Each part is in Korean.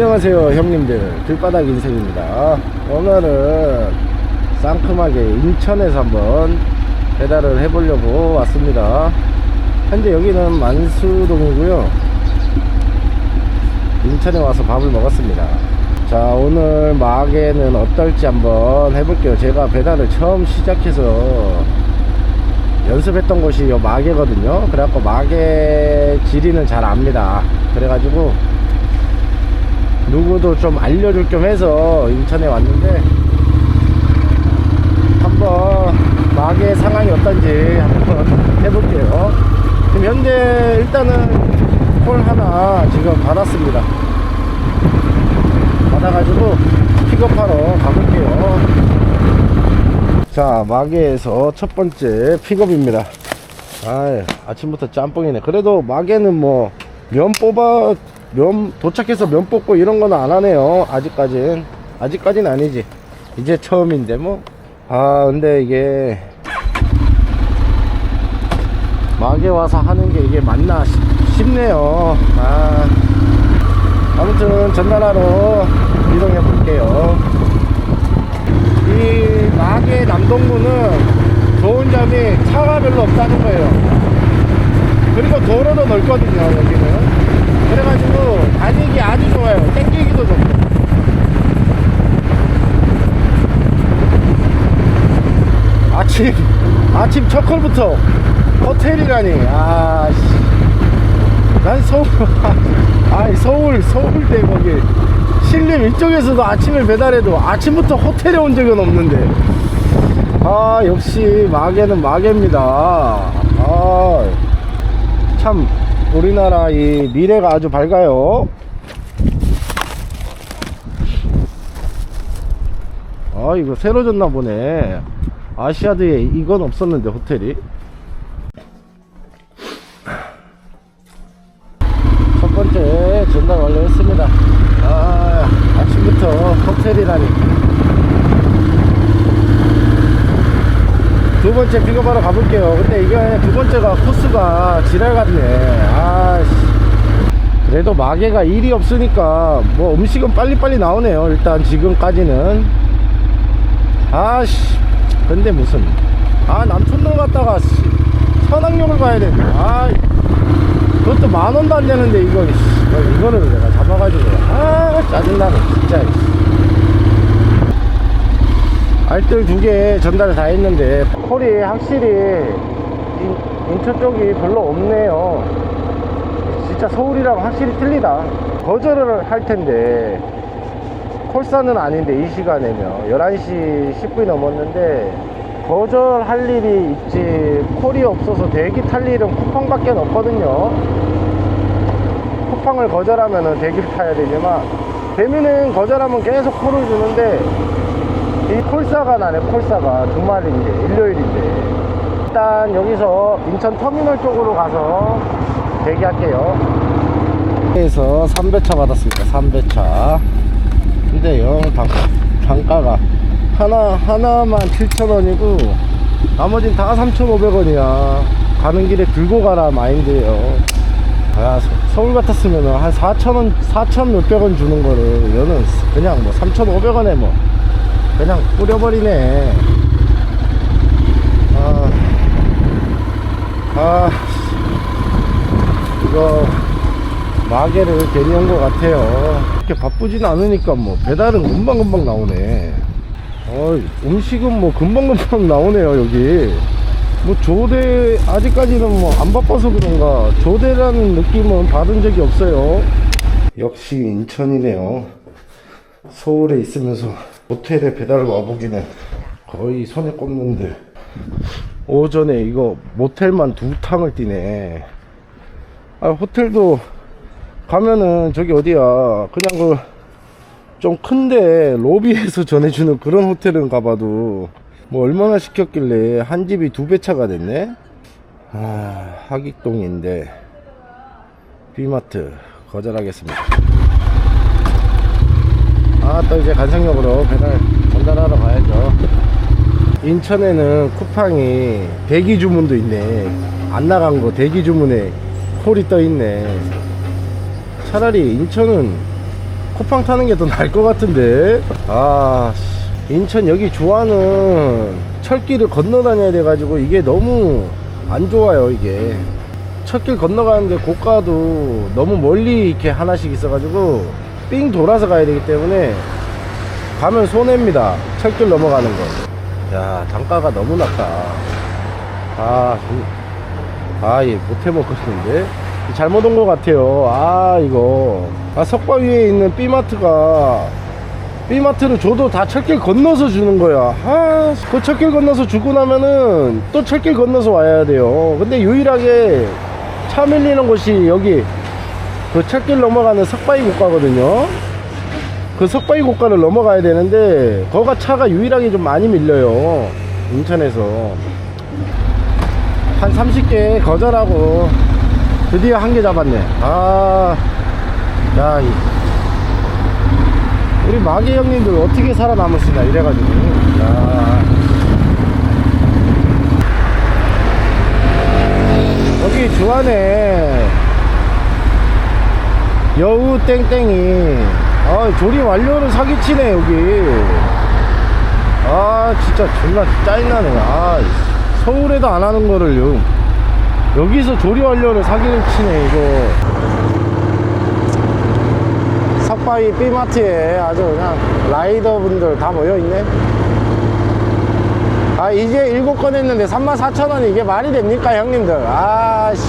안녕하세요 형님들. 들바닥 인생입니다. 오늘은 상큼하게 인천에서 한번 배달을 해보려고 왔습니다. 현재 여기는 만수동이고요. 인천에 와서 밥을 먹었습니다. 자 오늘 마개는 어떨지 한번 해볼게요. 제가 배달을 처음 시작해서 연습했던 곳이 요 마개거든요. 그래갖고 마개 지리는 잘 압니다. 그래가지고 누구도 좀 알려줄 겸 해서 인천에 왔는데 한번 마개 상황이 어떤지 한번 해볼게요. 지금 현재 일단은 콜 하나 지금 받았습니다. 받아가지고 픽업하러 가볼게요. 자 마개에서 첫 번째 픽업입니다. 아 아침부터 짬뽕이네. 그래도 마개는 뭐 면 뽑아 면 도착해서 면 뽑고 이런 거는 안 하네요. 아직까진 아직까진 아니지. 이제 처음인데 뭐. 아 근데 이게 마개 와서 하는 게 이게 맞나 싶, 싶네요. 아. 아무튼 전달하러 이동해 볼게요. 이 마계 남동구는 좋은 점이 차가 별로 없다는 거예요. 그리고 도로도 넓거든요, 여기는. 그래가지고 다니기 아주 좋아요. 땡기기도 좋고. 아침, 아침 첫 콜부터 호텔이라니. 아, 씨. 난 서울, 아이, 서울, 서울대 거기. 신림 이쪽에서도 아침에 배달해도 아침부터 호텔에 온 적은 없는데 아 역시 마개는 마개입니다 아참 우리나라 이 미래가 아주 밝아요 아 이거 새로 졌나 보네 아시아드에 이건 없었는데 호텔이 첫 번째 전달 완료했습니다. 아, 아침부터 호텔이라니. 두 번째 픽업하러 가볼게요. 근데 이게 두 번째가 코스가 지랄 같네. 아씨. 그래도 마개가 일이 없으니까 뭐 음식은 빨리빨리 나오네요. 일단 지금까지는. 아씨. 근데 무슨. 아, 남촌동 갔다가 씨, 천왕역을 가야 되네. 아, 그것도 만 원도 안 되는데 이거 씨, 뭐 이거를 내가 잡아가지고 아 짜증나네 진짜 씨. 알뜰 두개 전달 다 했는데 콜이 확실히 인, 인천 쪽이 별로 없네요. 진짜 서울이랑 확실히 틀리다. 거절을 할 텐데 콜사는 아닌데 이 시간에면 11시 10분이 넘었는데 거절할 일이 있지. 콜이 없어서 대기 탈 일은 쿠팡밖에 없거든요. 쿠팡을 거절하면 대기를 타야 되지만 대미는 거절하면 계속 콜을 주는데 이 콜사가 나네 콜사가. 주말인데 일요일인데. 일단 여기서 인천 터미널 쪽으로 가서 대기할게요. 에서 3배차 받았습니다 3배차. 근데 영 단, 단가 가 하나 하나만 7,000원이고 나머진 다 3,500원이야. 가는 길에 들고 가라 마인드예요. 아, 서- 서울 같았으면 한 4,000원 4,000 몇백 원 주는 거를 여는 그냥 뭐 3,500원에 뭐 그냥 뿌려버리네. 아, 아 이거 마개를 괜히 온것 같아요. 이렇게 바쁘진 않으니까 뭐 배달은 금방금방 나오네. 어, 음식은 뭐 금방금방 나오네요 여기. 뭐 조대 아직까지는 뭐 안 바빠서 그런가. 조대라는 느낌은 받은 적이 없어요. 역시 인천이네요. 서울에 있으면서 호텔에 배달 와보기는 거의 손에 꼽는데. 오전에 이거 모텔만 두 탕을 뛰네. 아 호텔도 가면은 저기 어디야. 그냥 그 좀 큰데 로비에서 전해주는 그런 호텔은 가봐도 뭐 얼마나 시켰길래 한 집이 두 배 차가 됐네? 아 하객동인데. 비마트 거절하겠습니다 아또 이제 간상역으로 배달 전달하러 가야죠. 인천에는 쿠팡이 대기 주문도 있네. 안 나간 거 대기 주문에 콜이 떠 있네. 차라리 인천은 쿠팡 타는 게 더 나을 것 같은데. 아 씨. 인천 여기 좋아하는 철길을 건너 다녀야 돼 가지고 이게 너무 안 좋아요 이게. 철길 건너가는데 고가도 너무 멀리 이렇게 하나씩 있어 가지고 삥 돌아서 가야 되기 때문에 가면 손해입니다 철길 넘어가는 거야 단가가 너무 낮다 아, 이- 아, 예, 못해 먹겠는데? 잘못 온 것 같아요. 아, 이거. 아, 석바 위에 있는 B마트가, B마트를 줘도 다 철길 건너서 주는 거야. 아, 그 철길 건너서 주고 나면은 또 철길 건너서 와야 돼요. 근데 유일하게 차 밀리는 곳이 여기, 그 철길 넘어가는 석바위 고가거든요. 그 석바위 고가를 넘어가야 되는데, 거가 차가 유일하게 좀 많이 밀려요. 인천에서. 한 30개 거절하고 드디어 한 개 잡았네 아, 야, 이, 우리 마기 형님들 어떻게 살아남으시나 이래가지고 야. 여기 주안에 여우 땡땡이. 아 조리 완료를 사기치네 여기. 아 진짜 존나 짜증나네. 아 서울에도 안 하는 거를 요. 여기서 조리 완료를 사기를 치네 이거. 석바위 B마트에 아주 그냥 라이더 분들 다 모여있네. 아 이제 일곱 건 했는데 34,000원 이게 말이 됩니까 형님들? 아씨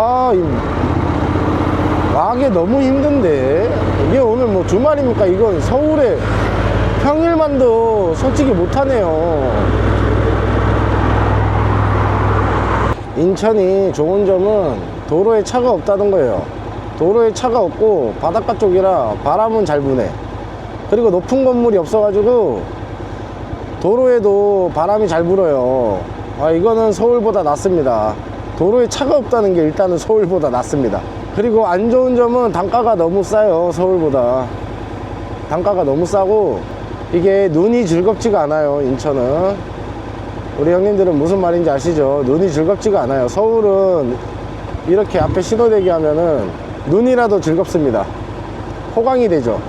아 이, 가게 너무 힘든데. 이게 오늘 뭐 주말입니까 이건 서울에 평일만도 솔직히 못하네요. 인천이 좋은 점은 도로에 차가 없다는 거예요. 도로에 차가 없고 바닷가 쪽이라 바람은 잘 부네. 그리고 높은 건물이 없어가지고 도로에도 바람이 잘 불어요. 아 이거는 서울보다 낫습니다 도로에 차가 없다는 게 일단은 서울보다 낫습니다. 그리고 안 좋은 점은 단가가 너무 싸요 서울보다. 단가가 너무 싸고 이게 눈이 즐겁지가 않아요 인천은. 우리 형님들은 무슨 말인지 아시죠? 눈이 즐겁지가 않아요. 서울은 이렇게 앞에 신호대기 하면은 눈이라도 즐겁습니다. 호강이 되죠.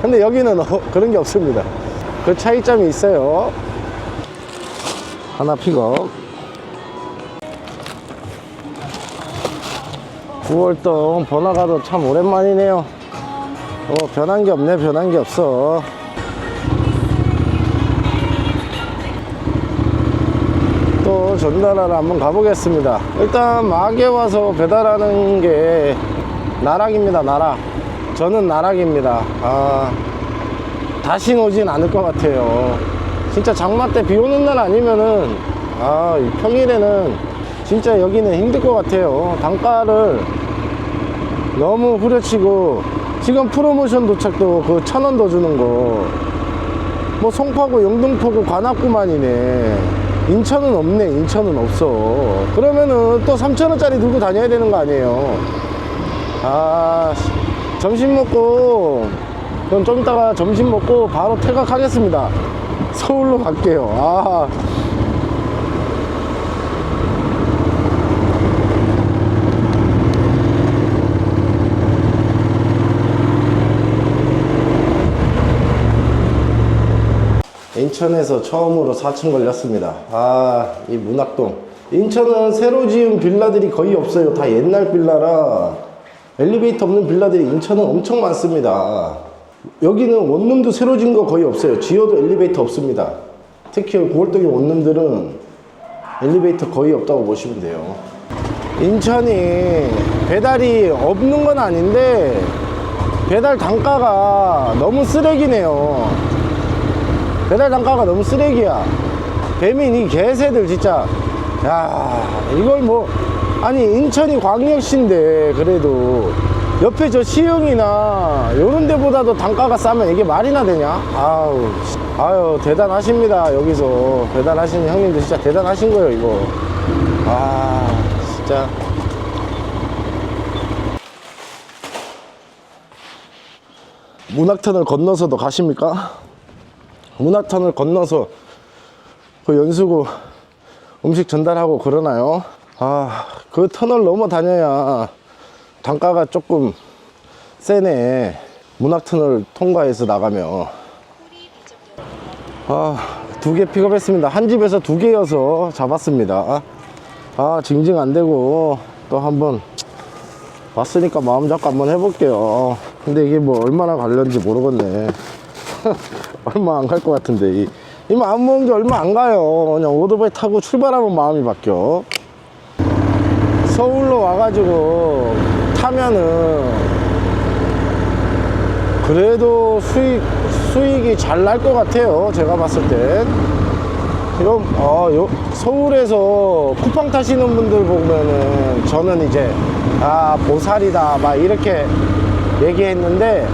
근데 여기는 어, 그런 게 없습니다. 그 차이점이 있어요. 하나 픽업 9월동 번화가도 참 오랜만이네요. 어 변한 게 없네 변한 게 없어. 또 전달하러 한번 가보겠습니다. 일단 마계 와서 배달하는 게 나락입니다 나락. 저는 나락입니다. 아 다시 오진 않을 것 같아요. 진짜 장마 때 비 오는 날 아니면은 아이 평일에는 진짜 여기는 힘들 것 같아요. 단가를 너무 후려치고 지금 프로모션 도착도 그 천 원 더 주는 거. 뭐 송파구 영등포구 관악구만이네. 인천은 없네. 인천은 없어. 그러면은 또 3천원짜리 들고 다녀야 되는 거 아니에요? 아 씨. 점심 먹고 그럼 좀 이따가 점심 먹고 바로 퇴각하겠습니다. 서울로 갈게요. 아 인천에서 처음으로 4층 걸렸습니다. 아, 이 문학동. 인천은 새로 지은 빌라들이 거의 없어요. 다 옛날 빌라라 엘리베이터 없는 빌라들이 인천은 엄청 많습니다. 여기는 원룸도 새로 지은 거 거의 없어요. 지어도 엘리베이터 없습니다. 특히 9월동의 원룸들은 엘리베이터 거의 없다고 보시면 돼요. 인천이 배달이 없는 건 아닌데 배달 단가가 너무 쓰레기네요. 배달 단가가 너무 쓰레기야. 배민 이 개새들 진짜. 야 이걸 뭐 아니 인천이 광역시인데 그래도 옆에 저 시흥이나 요런 데보다도 단가가 싸면 이게 말이나 되냐? 아우 씨. 아유 대단하십니다 여기서 배달하시는 형님들 진짜 대단하신 거예요 이거. 아 진짜. 문학터널 건너서도 가십니까? 문화턴을 건너서 그 연수구 음식 전달하고 그러나요? 아, 그 터널 넘어 다녀야 단가가 조금 세네. 문학터널 통과해서 나가면 아 두 개 픽업했습니다. 한 집에서 두 개여서 잡았습니다. 아 징징 안 되고 또 한번 왔으니까 마음 잡고 한번 해볼게요. 근데 이게 뭐 얼마나 갈는지 모르겠네 얼마 안 갈 것 같은데. 이, 이 마음 먹은 게 얼마 안 가요. 그냥 오토바이 타고 출발하면 마음이 바뀌어. 서울로 와가지고 타면은 그래도 수익 수익이 잘 날 것 같아요. 제가 봤을 땐. 이런 어, 요, 서울에서 쿠팡 타시는 분들 보면은 저는 이제 아 보살이다. 막 이렇게 얘기했는데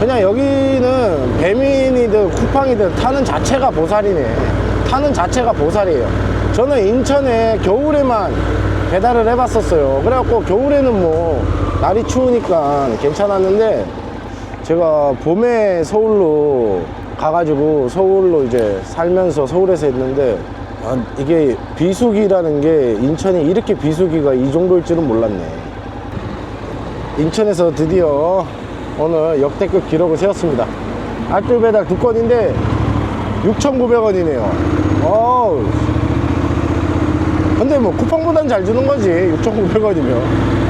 그냥 여기는 배민이든 쿠팡이든 타는 자체가 보살이네. 타는 자체가 보살이에요. 저는 인천에 겨울에만 배달을 해봤었어요. 그래갖고 겨울에는 뭐 날이 추우니까 괜찮았는데 제가 봄에 서울로 가가지고 서울로 이제 살면서 서울에서 했는데 아, 이게 비수기라는 게 인천이 이렇게 비수기가 이 정도일 줄은 몰랐네. 인천에서 드디어 오늘 역대급 기록을 세웠습니다. 알뜰 배달 두 건인데 6,900원이네요. 어우. 근데 뭐 쿠팡보단 잘 주는 거지 6,900원이면.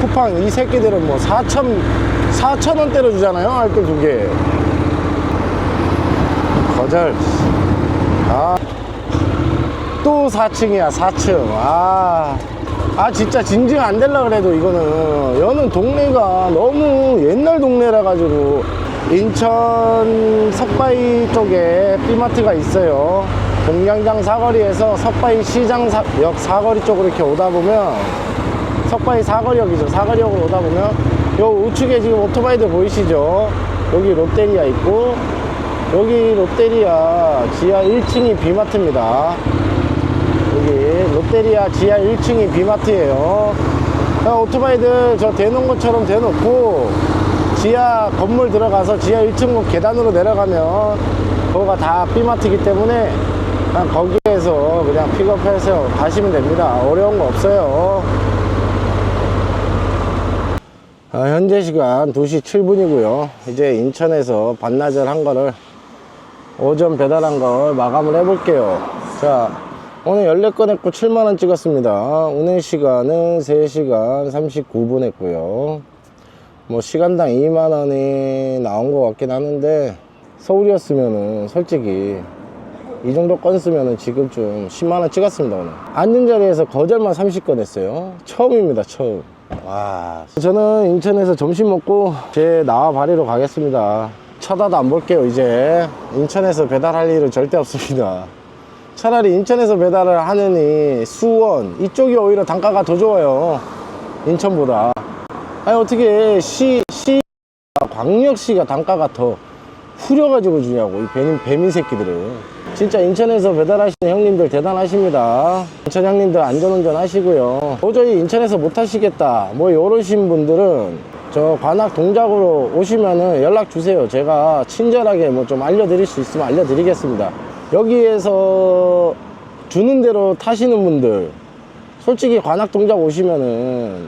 쿠팡 이 새끼들은 뭐4,000 4,000원대로 주잖아요 알뜰 두개. 거절. 아. 또 4층이야 4층. 아, 아 진짜 징징 안 될라 그래도 이거는. 여는 동네가 너무 옛날 동네라 가지고 인천 석바위 쪽에 B마트가 있어요. 동양장 사거리에서 석바위 시장역 사거리 쪽으로 이렇게 오다 보면 석바위 사거리역이죠. 사거리역으로 오다 보면 요 우측에 지금 오토바이들 보이시죠? 여기 롯데리아 있고 여기 롯데리아 지하 1층이 비마트입니다 여기 롯데리아 지하 1층이 비마트예요. 오토바이들 저 대놓은 것처럼 대놓고 지하 건물 들어가서 지하 1층 계단으로 내려가면 거기가 다 비마트이기 때문에 그냥 거기에서 그냥 픽업해서 가시면 됩니다. 어려운 거 없어요. 아, 현재 시간 2시 7분이고요. 이제 인천에서 반나절 한 거를 오전 배달한 걸 마감을 해 볼게요. 자 오늘 14건 했고 7만원 찍었습니다. 운행 시간은 3시간 39분 했고요. 뭐 시간당 2만원이 나온 것 같긴 하는데 서울이었으면은 솔직히 이 정도 건 쓰면은 지금쯤 10만원 찍었습니다 오늘. 앉은 자리에서 거절만 30건 했어요. 처음입니다 처음. 와. 저는 인천에서 점심 먹고 제 나와 바리로 가겠습니다. 쳐다도 안 볼게요 이제. 인천에서 배달할 일은 절대 없습니다 차라리 인천에서 배달을 하느니 수원 이쪽이 오히려 단가가 더 좋아요. 인천보다. 아니 어떻게 시, 시 광역시가 단가가 더 후려가지고 주냐고 이 배민, 배민 새끼들은 진짜 인천에서 배달하시는 형님들 대단하십니다. 인천 형님들 안전운전 하시고요. 도저히 인천에서 못 하시겠다. 뭐 이러신 분들은 저 관악 동작으로 오시면은 연락 주세요. 제가 친절하게 뭐 좀 알려드릴 수 있으면 알려드리겠습니다 여기에서 주는 대로 타시는 분들 솔직히 관악 동작 오시면은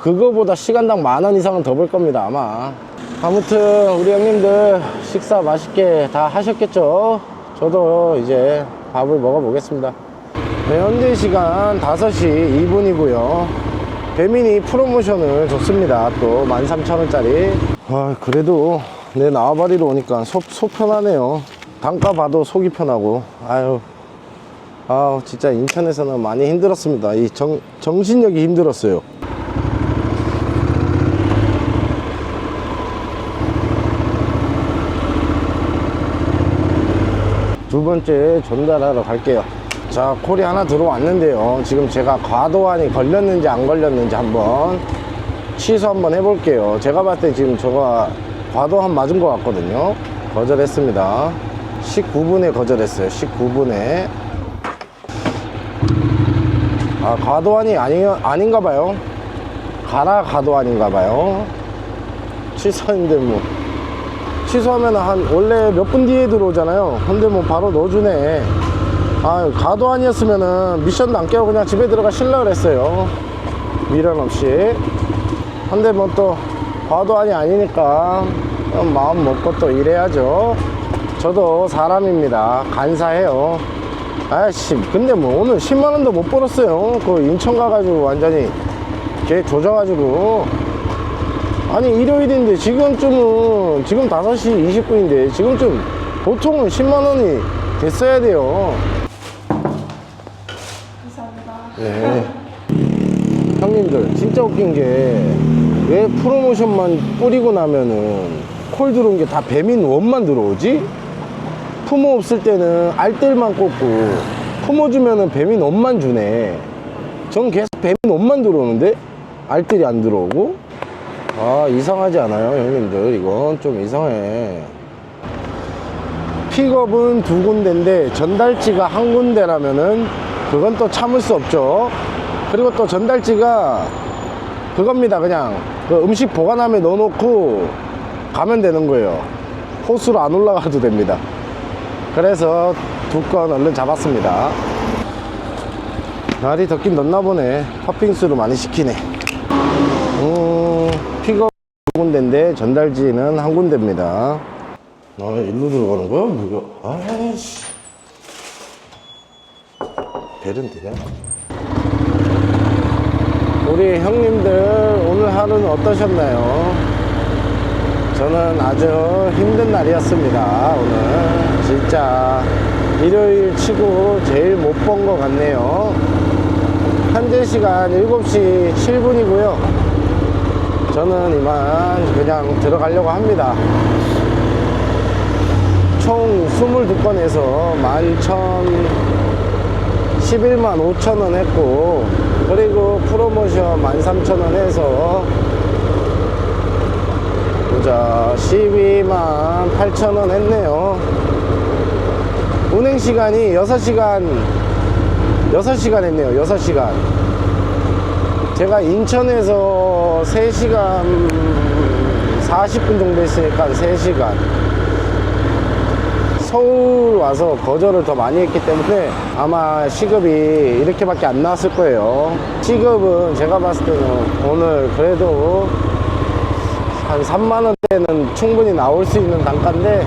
그거보다 시간당 만 원 이상은 더 벌 겁니다 아마. 아무튼 우리 형님들 식사 맛있게 다 하셨겠죠? 저도 이제 밥을 먹어 보겠습니다. 네, 현재 시간 5시 2분이고요. 배민이 프로모션을 줬습니다. 또 13,000원짜리. 아 그래도 내 나와바리로 오니까 속, 속 편하네요 단가 봐도 속이 편하고. 아유 아 진짜 인천에서는 많이 힘들었습니다. 이 정, 정신력이 힘들었어요. 두 번째 전달하러 갈게요. 자 콜이 하나 들어왔는데요. 지금 제가 과도한이 걸렸는지 안 걸렸는지 한번 취소 한번 해볼게요. 제가 봤을 때 지금 저가 과도한 맞은 것 같거든요. 거절했습니다 19분에 거절했어요. 19분에. 아 과도한이 아니, 아닌가 봐요. 가라 과도한인가 봐요. 취소인데 뭐. 취소하면 한 원래 몇 분 뒤에 들어오잖아요. 근데 뭐 바로 넣어주네. 아 가도 아니었으면은 미션도 안 깨고 그냥 집에 들어가 실라 그랬어요. 미련 없이. 근데 뭐 또 과도한이 아니니까 마음 먹고 또 일해야죠 저도 사람입니다 간사해요 아씨 근데 뭐 오늘 10만원도 못 벌었어요 그 인천 가가지고 완전히 걔 조져가지고 아니 일요일인데 지금쯤은 지금 5시 20분인데 지금쯤 보통은 10만원이 됐어야 돼요 감사합니다. 네. 형님들 진짜 웃긴 게 왜 프로모션만 뿌리고 나면은 콜 들어온 게 다 배민 원만 들어오지? 품어 없을 때는 알뜰만 꽂고 품어 주면은 배민 원만 주네. 전 계속 배민 원만 들어오는데 알뜰이 안 들어오고? 아 이상하지 않아요 형님들. 이건 좀 이상해. 픽업은 두 군데인데 전달지가 한 군데라면은 그건 또 참을 수 없죠. 그리고 또 전달지가 그겁니다 그냥. 그 음식 보관함에 넣어놓고 가면 되는 거예요. 호수로 안 올라가도 됩니다 그래서 두 건 얼른 잡았습니다 날이 덥긴 덥나 보네 팥빙수를 많이 시키네 음 픽업 두 군데인데 전달지는 한 군데입니다 아 일로 들어가는 거야? 뭐가 아이씨 벨은 되냐? 우리 형님들 오늘 하루는 어떠셨나요? 저는 아주 힘든 날이었습니다 오늘. 진짜 일요일 치고 제일 못 본 것 같네요. 현재 시간 7시 7분이고요. 저는 이만 그냥 들어가려고 합니다. 총 22건에서 11,000 11만 5천 원 했고 그리고 프로모션 13,000원 해서 보자 12만 8천 원 했네요. 운행 시간이 6시간 6시간 했네요 6시간. 제가 인천에서 3시간 40분 정도 했으니까 3시간. 서울 와서 거절을 더 많이 했기 때문에 아마 시급이 이렇게밖에 안 나왔을 거예요. 시급은 제가 봤을 때는 오늘 그래도 한 3만원 대는 충분히 나올 수 있는 단가인데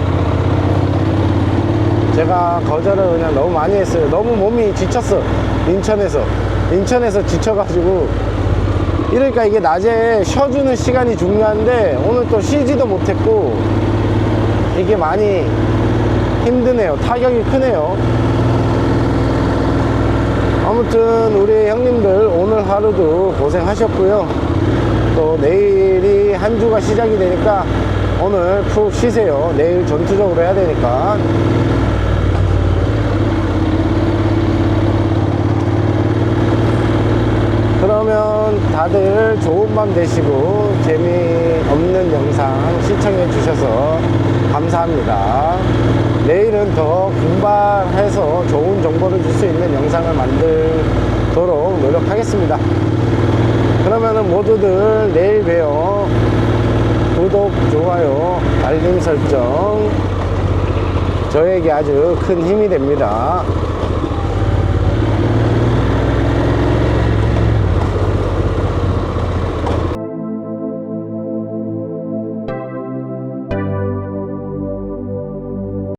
제가 거절을 그냥 너무 많이 했어요. 너무 몸이 지쳤어 인천에서. 인천에서 지쳐가지고. 이러니까 이게 낮에 쉬어주는 시간이 중요한데 오늘 또 쉬지도 못했고 이게 많이 힘드네요. 타격이 크네요. 아무튼 우리 형님들 오늘 하루도 고생하셨고요 또 내일이 한 주가 시작이 되니까 오늘 푹 쉬세요 내일 전투적으로 해야 되니까 그러면 다들 좋은 밤 되시고 재미없는 영상 시청해 주셔서 감사합니다. 내일은 더 분발해서 좋은 정보를 줄 수 있는 영상을 만들도록 노력하겠습니다. 그러면은 모두들 내일 봬요. 구독, 좋아요, 알림 설정 저에게 아주 큰 힘이 됩니다.